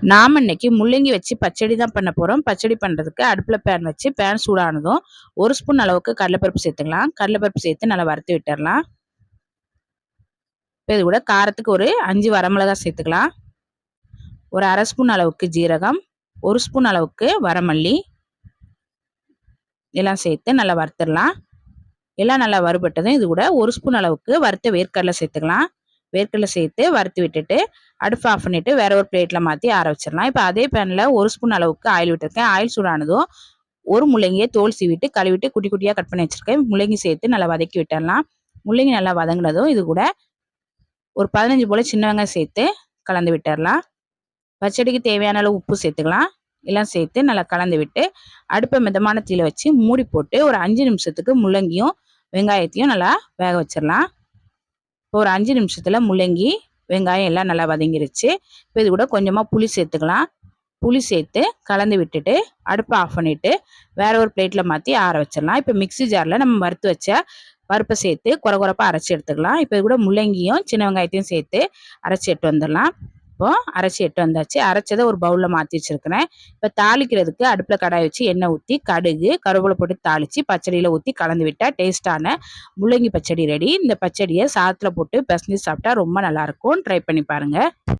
நாம் இன்னைக்கு முள்ளங்கி வச்சு பச்சடி தான் பண்ண போகிறோம் பச்சடி பண்ணுறதுக்கு அடுப்பில் பேன் வச்சு பேன் சூடானதும் ஒரு ஸ்பூன் அளவுக்கு கடலைப்பருப்பு சேர்த்துக்கலாம். கடலைப்பருப்பு சேர்த்து நல்லா வறுத்து விட்டுடலாம் இப்போ இது கூட காரத்துக்கு ஒரு அஞ்சு வரமிளகா சேர்த்துக்கலாம். ஒரு அரை ஸ்பூன் அளவுக்கு ஜீரகம் ஒரு ஸ்பூன் அளவுக்கு வரமல்லி எல்லாம் சேர்த்து நல்லா வறுத்துடலாம். எல்லாம் நல்லா வறுபட்டதும் இது கூட ஒரு ஸ்பூன் அளவுக்கு வறுத்த வேர்க்கடலை சேர்த்துக்கலாம். வேர்க்கடலை சேர்த்து வறுத்து விட்டுட்டு அடுப்பு ஆஃப் பண்ணிவிட்டு வேற ஒரு பிளேட்டில் மாற்றி ஆற வச்சிடலாம். இப்போ அதே பேனில் ஒரு ஸ்பூன் அளவுக்கு ஆயில் விட்டுருக்கேன். ஆயில் சூடானதும் ஒரு முள்ளங்கியை தோல் சீவிட்டு கழுவிட்டு குட்டி குட்டியாக கட் பண்ணி வச்சுருக்கேன். முள்ளங்கி சேர்த்து நல்லா வதக்கி விட்டுடலாம். முள்ளங்கி நல்லா வதங்கினதும் இது கூட ஒரு பதினஞ்சு போல் சின்ன வெங்காயம் சேர்த்து கலந்து விட்டுடலாம். பச்சடிக்கு தேவையான அளவு உப்பு சேர்த்துக்கலாம். எல்லாம் சேர்த்து நல்லா கலந்து விட்டு அடுப்பை மிதமான தீயில வச்சு மூடி போட்டு ஒரு அஞ்சு நிமிஷத்துக்கு முள்ளங்கியும் வெங்காயத்தையும் நல்லா வேக வச்சிடலாம். இப்போ ஒரு அஞ்சு நிமிஷத்தில் முள்ளங்கி வெங்காயம் எல்லாம் நல்லா வதங்கிருச்சு. இப்போ இது கூட கொஞ்சமாக புளி சேர்த்துக்கலாம். புளி சேர்த்து கலந்து விட்டுட்டு அடுப்பை ஆஃப் பண்ணிவிட்டு வேற ஒரு பிளேட்டில் மாற்றி ஆற வச்சிடலாம். இப்போ மிக்சி ஜாரில் நம்ம வறுத்து வச்ச பருப்பை சேர்த்து குறை குறைப்பாக அரைச்சி எடுத்துக்கலாம். இப்போ இது கூட முள்ளங்கியும் சின்ன வெங்காயத்தையும் சேர்த்து அரைச்சி எடுத்து வந்துடலாம். இப்போ அரைச்சி எட்டு வந்தாச்சு. அரைச்சதை ஒரு பவுலில் மாற்றி வச்சுருக்கிறேன். இப்போ தாளிக்கிறதுக்கு அடுப்பில் கடாய் வச்சு எண்ணெய் ஊற்றி கடுகு கருவேப்பிலை போட்டு தாளித்து பச்சடியில் ஊற்றி கலந்து விட்டால் டேஸ்ட்டான முள்ளங்கி பச்சடி ரெடி இந்த பச்சடியை சாதத்தில் போட்டு பிசைஞ்சு சாப்பிட்டா ரொம்ப நல்லாயிருக்கும் ட்ரை பண்ணி பாருங்கள்